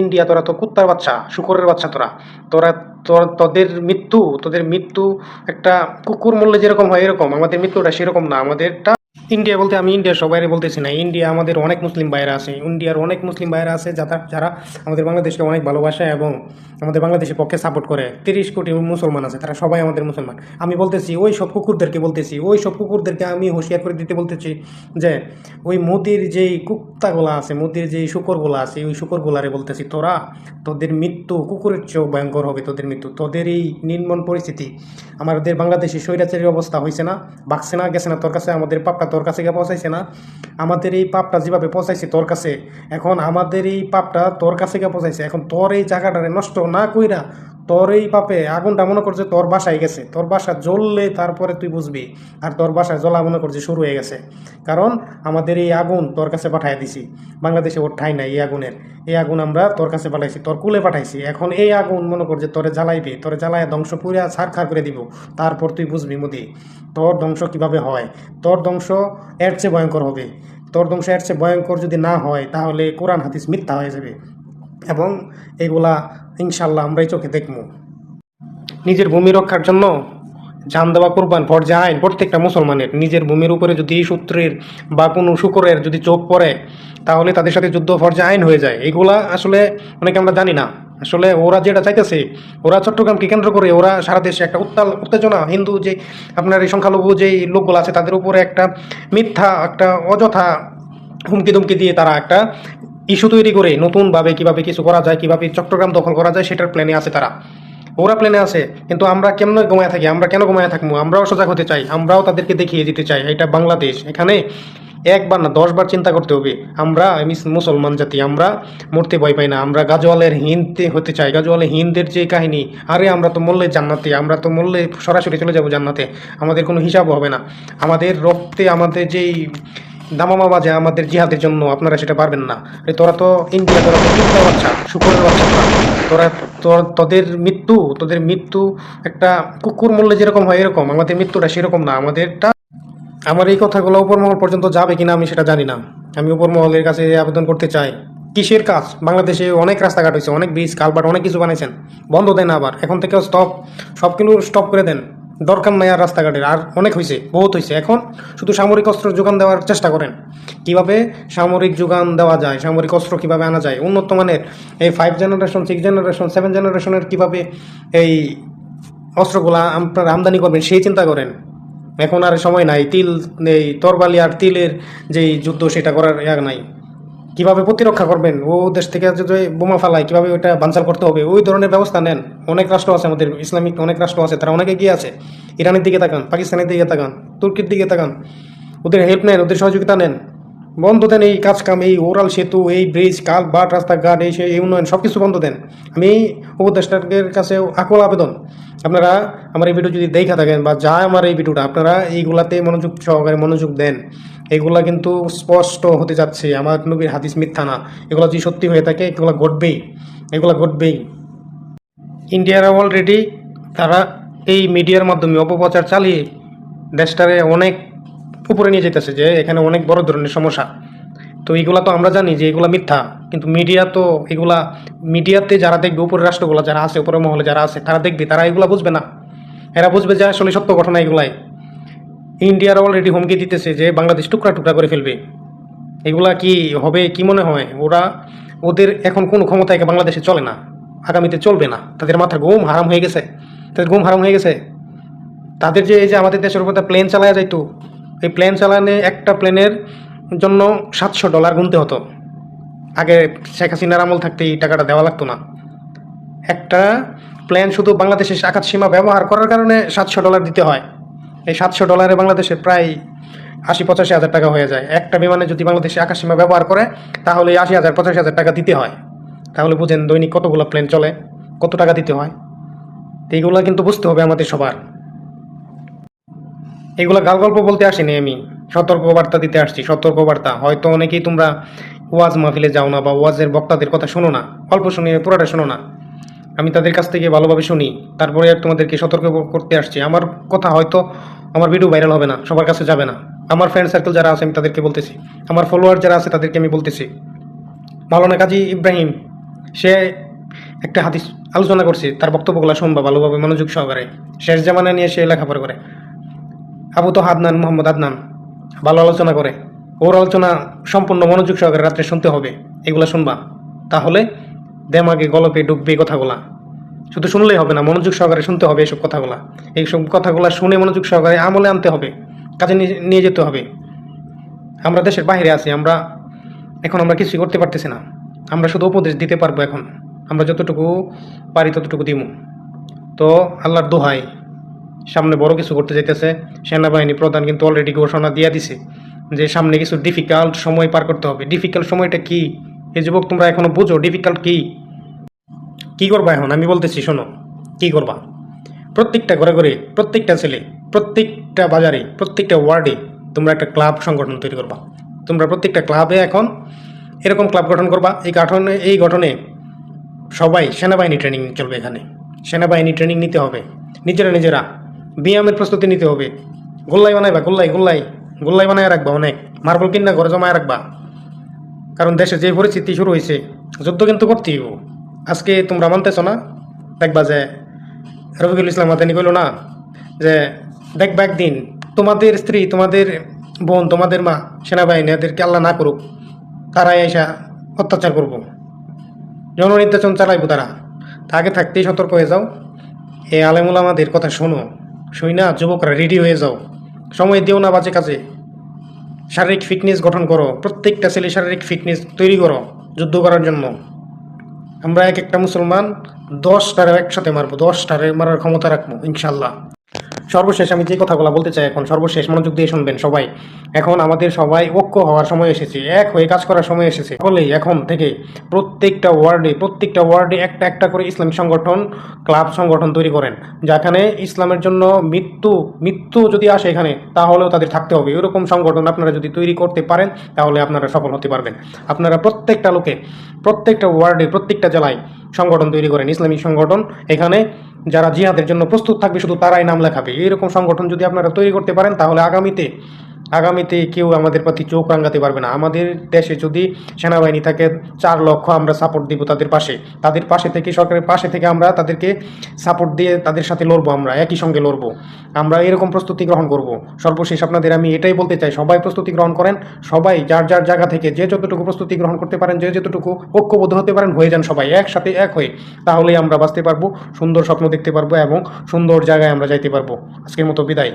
India, তোরা তো কুত্তার বাচ্চা, শুকরের বাচ্চা তোরা। তোরা তোদের মৃত্যু তোদের মৃত্যু একটা কুকুর মূল্যে যেরকম হয় এরকম, আমাদের মৃত্যুটা সেরকম না, আমাদেরটা ইন্ডিয়া বলতে আমি ইন্ডিয়ার সবাই বলতেছি না। ইন্ডিয়া আমাদের অনেক মুসলিম ভাইয়েরা আছে। ইন্ডিয়ার অনেক মুসলিম ভাইয়েরা আছে যারা যারা আমাদের বাংলাদেশকে অনেক ভালোবাসে এবং আমাদের বাংলাদেশের পক্ষে সাপোর্ট করে। তিরিশ কোটি মুসলমান আছে, তারা সবাই আমাদের মুসলমান। আমি বলতেছি, ওই সব কুকুরদেরকে বলতেছি, ওই সব কুকুরদেরকে আমি হুঁশিয়ার করে দিতে বলতেছি যে, ওই মোদির যেই কুত্তাগুলা আছে মোদির যেই শুকরগুলা আছে, ওই শুকরগুলারে বলতেছি, তোরা, তোদের মৃত্যু কুকুরের চেয়েও ভয়ঙ্কর হবে তোদের মৃত্যু। তোদের এই নির্মম পরিস্থিতি, আমাদের বাংলাদেশে স্বৈরাচারী অবস্থা হয়েছে না বাকছে না, গেছে না, তোর কাছে আমাদের পাপটা তোর কাছে গিয়ে পৌঁছাইছে না? আমাদের এই পাপটা যেভাবে পৌঁছাইছে তোর কাছে, এখন আমাদের এই পাপটা তোর কাছে গিয়ে পৌঁছাইছে। এখন তোর এই জায়গাটা নষ্ট না কইরা তোর এই পাপে আগুনটা মনে করছে তোর বাসায় গেছে। তোর বাসা জ্বললে তারপরে তুই বুঝবি। আর তোর বাসায় জ্বলা মনে করছে শুরু হয়ে গেছে। কারণ আমাদের এই আগুন তোর কাছে পাঠাই দিছি। বাংলাদেশে ওর ঠাই নাই এই আগুনের। এই আগুন আমরা তোর কাছে পাঠাইছি, তোর কুলে পাঠাইছি। এখন এই আগুন মনে করছে তোরে জ্বালাইবে, তোরে জ্বালায় ধ্বংস পুরা ছাড়খাড় করে দিব। তারপর তুই বুঝবি মোদি, তোর ধ্বংস কীভাবে হয়? তোর ধ্বংস এর চেয়ে ভয়ঙ্কর হবে। তোর ধ্বংস এর চেয়ে ভয়ঙ্কর যদি না হয়, তাহলে কোরআন হাদিস মিথ্যা হয়ে যাবে। এবং এগুলা ইনশাল্লাহ আমরাই চোখে দেখব নিজের ভূমি রক্ষার জন্য জান দেওয়া কোরবান ফরজে আইন প্রত্যেকটা মুসলমানের। নিজের ভূমির উপরে যদি এই সূত্রের বা কোনো শুকরের যদি চোখ পড়ে, তাহলে তাদের সাথে যুদ্ধ ফরজে আইন হয়ে যায়। এগুলা আসলে অনেকে আমরা জানি না। আসলে ওরা যেটা চাইতেছে, ওরা চট্টগ্রামকে কেন্দ্র করে ওরা সারা দেশে একটা উত্তাল, উত্তেজনা, হিন্দু যে আপনার এই সংখ্যালঘু যে লোকগুলো আছে, তাদের উপরে একটা মিথ্যা, একটা অযথা হুমকি দুমকি দিয়ে তারা একটা ইস্যু তৈরি করে নতুনভাবে কীভাবে কিছু করা যায়, কীভাবে চট্টগ্রাম দখল করা যায়, সেটার প্ল্যানে আছে তারা। ওরা প্লেনে আছে, কিন্তু আমরা কেমন ঘুমায় থাকি, আমরা কেন ঘুমায় থাকব? আমরাও সজাগ হতে চাই, আমরাও তাদেরকে দেখিয়ে দিতে চাই, এটা বাংলাদেশ। এখানে একবার না, দশবার চিন্তা করতে হবে, আমরা মিস- মুসলমান জাতি, আমরা মরতে ভয় পাই না, আমরা গাজওয়ালের হিন্দে হতে চাই। গাজওয়ালের হিন্দের যে কাহিনী, আরে আমরা তো মরলে জান্নাতে, আমরা তো মরলে সরাসরি চলে যাব জান্নাতে, আমাদের কোনো হিসাব হবে না। আমাদের রক্তে, আমাদের যেই দামামা বাজে আমাদের জিহাদের জন্য, আপনারা সেটা পারবেন না। তোরা তো ইন্ডিয়া তোরা তো চিন্তা বাচ্চা, শুকরের বাচ্চা তোরা। তোরা তোদের মৃত্যু তোদের মৃত্যু একটা কুকুর মূল্যে যেরকম হয় এরকম, আমাদের মৃত্যুটা সেরকম না, আমাদেরটা আমার এই কথাগুলো উপরমহল পর্যন্ত যাবে কিনা আমি সেটা জানি না। আমি উপরমহলের কাছে আবেদন করতে চাই। কিসের কাজ? বাংলাদেশে অনেক রাস্তাঘাট হয়েছে, অনেক ব্রিজ কালভার্ট অনেক কিছু বানিয়েছেন বন্ধ দেন আবার, এখন থেকে স্টপ সব কিছু স্টপ করে দেন। দরকার নাই আর রাস্তাঘাটের। আর অনেক হয়েছে বহুত হয়েছে এখন শুধু সামরিক অস্ত্র যোগান দেওয়ার চেষ্টা করেন। কীভাবে সামরিক যোগান দেওয়া যায়, সামরিক অস্ত্র কীভাবে আনা যায়, উন্নত মানের এই five generation six generation seven জেনারেশনের কীভাবে এই অস্ত্রগুলা আপনার আমদানি করবেন, সেই চিন্তা করেন। এখন আর সময় নাই। তিল, এই তরবালি আর তিলের যেই যুদ্ধ, সেটা করার ইয়া নাই। কীভাবে প্রতিরক্ষা করবেন? ও দেশ থেকে যদি বোমা ফালায়, কীভাবে ওইটা বানচাল করতে হবে? ওই ধরনের ব্যবস্থা নেন। অনেক রাষ্ট্র আছে আমাদের, ইসলামিক অনেক রাষ্ট্র আছে, তারা অনেকে গিয়ে আছে। ইরানের দিকে তাকান, পাকিস্তানের দিকে তাকান, তুর্কির দিকে তাকান। ওদের হেল্প নেন, ওদের সহযোগিতা নেন। বন্ধ দেন এই কাজ কাম, এই ওরাল সেতু, এই ব্রিজ, কাল বাট রাস্তাঘাট, এই এই উন্নয়ন সব কিছু বন্ধ দেন। আমি উপদেষ্টাদের কাছে আকল আবেদন। আপনারা আমার এই ভিডিও যদি দেখা থাকেন বা যা আমার এই ভিডিওটা, আপনারা এইগুলাতে মনোযোগ সহকারে মনোযোগ দেন। এগুলা কিন্তু স্পষ্ট হতে যাচ্ছে। আমার নবীর হাদিস মিথ্যা না। এগুলো যদি সত্যি হয়ে থাকে, এগুলো ঘটবেই। এগুলো ঘটবেই। ইন্ডিয়ারা অলরেডি তারা এই মিডিয়ার মাধ্যমে অপপ্রচার চালিয়ে দেশটারে অনেক উপরে নিয়ে যেতেছে যে এখানে অনেক বড় ধরনের সমস্যা। তো এগুলা তো আমরা জানি যে এগুলা মিথ্যা, কিন্তু মিডিয়া তো এগুলা মিডিয়াতে যারা দেখবে, উপরের রাষ্ট্রগুলো যারা আছে, উপরের মহলে যারা আছে, তারা দেখবে, তারা এগুলা বুঝবে না। এরা বুঝবে যে আসলে সত্য ঘটনা এগুলাই। ইন্ডিয়ার অলরেডি হুমকি দিতেছে যে বাংলাদেশ টুকরা টুকরা করে ফেলবে। এগুলা কি হবে, কি মনে হয়? ওরা, ওদের এখন কোনো ক্ষমতা একে বাংলাদেশে চলে না। আগামীতে চলবে না। তাদের মাথা ঘুম হারাম হয়ে গেছে। তাদের ঘুম হারাম হয়ে গেছে। তাদের যে এই যে আমাদের দেশের উপর প্লেন চালায়া যাইতো এই প্লেন চালানে একটা প্লেনের জন্য সাতশো ডলার গুনতে হতো। আগে শেখ হাসিনার আমল থাকতে এই টাকাটা দেওয়া লাগতো না। একটা প্লেন শুধু বাংলাদেশের আকাশ সীমা ব্যবহার করার কারণে সাতশো ডলার দিতে হয়। এই সাতশো ডলারে বাংলাদেশে প্রায় আশি পঁচাশি হাজার টাকা হয়ে যায়। একটা বিমানে যদি বাংলাদেশে আকাশ সীমা ব্যবহার করে, তাহলে আশি হাজার, পঁচাশি হাজার টাকা দিতে হয়। তাহলে বুঝেন দৈনিক কতগুলো প্লেন চলে, কত টাকা দিতে হয়। এইগুলো কিন্তু বুঝতে হবে আমাদের সবার। এগুলো গাল গল্প বলতে আসিনি আমি। সতর্কবার্তা দিতে আসছি, সতর্কবার্তা। হয়তো অনেকেই তোমরা ওয়াজ মাহফিলে যাও না বা ওয়াজের বক্তাদের কথা শোনো না, অল্প শুনে, পুরোটা শোনো না। আমি তাদের কাছ থেকে ভালোভাবে শুনি, তারপরে আর তোমাদেরকে সতর্ক করতে আসছি। আমার কথা হয়তো আমার ভিডিও ভাইরাল হবে না, সবার কাছে যাবে না। আমার ফ্রেন্ড সার্কেল যারা আছে, আমি তাদেরকে বলতেছি। আমার ফলোয়ার যারা আছে, তাদেরকে আমি বলতেছি। মাওলানা কাজী ইব্রাহিম, সে একটা হাদিস আলোচনা করছে, তার বক্তব্যগুলো শুনবা ভালোভাবে মনোযোগ সহকারে। শেষ জামানা নিয়ে সে লেখাপড়া করে। আবু তো হাদনান মোহাম্মদ আদনান, ভালো আলোচনা করে। ওর আলোচনা সম্পূর্ণ মনোযোগ সহকারে রাত্রে শুনতে হবে, এগুলো শুনবা। তাহলে দেমাগে, গলপে ডুববে কথাগুলা। শুধু শুনলেই হবে না, মনোযোগ সহকারে শুনতে হবে এইসব কথাগুলা। এইসব কথাগুলা শুনে মনোযোগ সহকারে আমলে আনতে হবে, কাজে নিয়ে- নিয়ে যেতে হবে। আমরা দেশের বাইরে আছি, আমরা, এখন আমরা কিছুই করতে পারতেছি না। আমরা শুধু উপদেশ দিতে পারব এখন। আমরা যতটুকু পারি ততটুকু দিব তো আল্লাহর দোহাই সামনে বড় কিছু করতে যাইতেছে। সেনাবাহিনী প্রধান কিন্তু অলরেডি ঘোষণা দিয়ে দিছে যে সামনে কিছু ডিফিকাল্ট সময় পার করতে হবে। ডিফিকাল্ট সময়টা কি? এই যুবক, তোমরা এখনও বুঝো ডিফিকাল্ট কি? কি করবা এখন? আমি বলতেছি, শোনো, কি করবা? প্রত্যেকটা ঘরে ঘরে প্রত্যেকটা ছেলে, প্রত্যেকটা বাজারে, প্রত্যেকটা ওয়ার্ডে তোমরা একটা ক্লাব সংগঠন তৈরি করবা। তোমরা প্রত্যেকটা ক্লাবে এখন এরকম ক্লাব গঠন করবা। এই গঠনে এই গঠনে সবাই সেনাবাহিনী ট্রেনিং চলবে এখানে। সেনাবাহিনী ট্রেনিং নিতে হবে। নিজেরা নিজেরা ব্যায়ামের প্রস্তুতি নিতে হবে। গোল্লাই বানাইবা, গোল্লাই গোল্লাই। গোল্লাই বানায় রাখবা অনেক। মার্বল কিনা ঘরে জমায় রাখবা। কারণ দেশে যে পরিস্থিতি শুরু হয়েছে, যুদ্ধ কিন্তু করতেই। আজকে তোমরা মানতেছো না? দেখবা যে রফিকুল ইসলাম মাদানি কইল না যে, দেখবা একদিন তোমাদের স্ত্রী, তোমাদের বোন, তোমাদের মা সেনাবাহিনী এদেরকে আল্লাহ না করুক, তারাই এসা অত্যাচার করব। জননির্যাতন চালাইবো তারা। আগে থাকতেই সতর্ক হয়ে যাও। এই আলেমুল আমাদের কথা শোনো। শুই না যুবকরা রেডি হয়ে যাও। সময় দিও না বাজে কাজে। শারীরিক ফিটনেস গঠন করো। প্রত্যেকটা ছেলে শারীরিক ফিটনেস তৈরি করো, যুদ্ধ করার জন্য। আমরা এক একটা মুসলমান দশটারে একসাথে মারবো, দশটারে মারার ক্ষমতা রাখব ইনশাল্লাহ সর্বশেষ আমি যে কথাগুলো বলতে চাই এখন, সর্বশেষ মনোযোগ দিয়ে শুনবেন সবাই। এখন আমাদের সবাই ঐক্য হওয়ার সময় এসেছে, এক হয়ে কাজ করার সময় এসেছে। সকলেই এখন থেকে প্রত্যেকটা ওয়ার্ডে প্রত্যেকটা ওয়ার্ডে একটা একটা করে ইসলামিক সংগঠন, ক্লাব সংগঠন তৈরি করেন, যেখানে ইসলামের জন্য মৃত্যু মৃত্যু যদি আসে এখানে, তাহলেও তাদের থাকতে হবে। এরকম সংগঠন আপনারা যদি তৈরি করতে পারেন, তাহলে আপনারা সফল হতে পারবেন। আপনারা প্রত্যেকটা লোকে, প্রত্যেকটা ওয়ার্ডে, প্রত্যেকটা জেলায় সংগঠন তৈরি করেন, ইসলামিক সংগঠন। এখানে যারা জিহাদের জন্য প্রস্তুত থাকবে, শুধু তারাই নাম লেখাবে। এরকম সংগঠন যদি আপনারা তৈরি করতে পারেন, তাহলে আগামীতে আগামীতে কেউ আমাদের প্রতি চোখ রাঙাতে পারবে না। আমাদের দেশে যদি সেনাবাহিনী থাকে, চার লক্ষ আমরা সাপোর্ট দিব তাদের পাশে। তাদের পাশে থেকে, সরকারের পাশে থেকে আমরা তাদেরকে সাপোর্ট দিয়ে তাদের সাথে লড়বো আমরা, একই সঙ্গে লড়বো। আমরা এরকম প্রস্তুতি গ্রহণ করব। সর্বশেষ আপনাদের আমি এটাই বলতে চাই, সবাই প্রস্তুতি গ্রহণ করেন, সবাই যার যার জায়গা থেকে যে যতটুকু প্রস্তুতি গ্রহণ করতে পারেন, যে যতটুকু ঐক্যবদ্ধ হতে পারেন, হয়ে যান সবাই, একসাথে এক হয়ে। তাহলেই আমরা বাঁচতে পারব, সুন্দর স্বপ্ন দেখতে পারব এবং সুন্দর জায়গায় আমরা যাইতে পারব। আজকের মতো বিদায়।